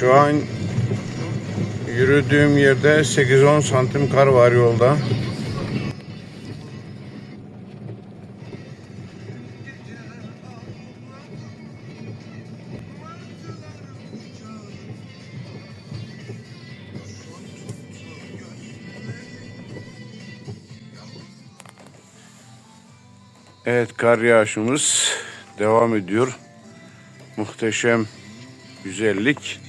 Şu an yürüdüğüm yerde 8-10 santim kar var yolda. Evet kar yağışımız devam ediyor. Muhteşem güzellik.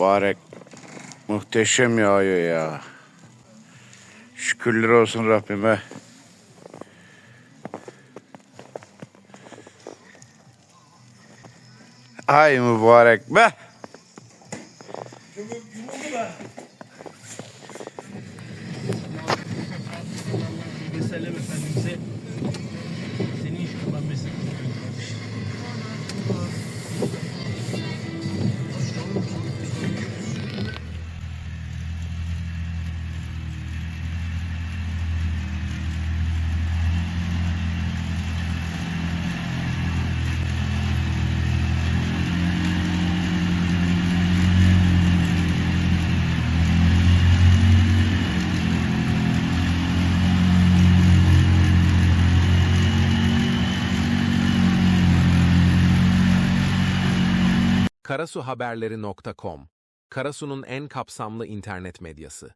Mübarek muhteşem yağıyor ya. Şükürler olsun Rabbime. Ay mübarek be. Veselam Efendimiz'e karasuhaberleri.com Karasu'nun en kapsamlı internet medyası.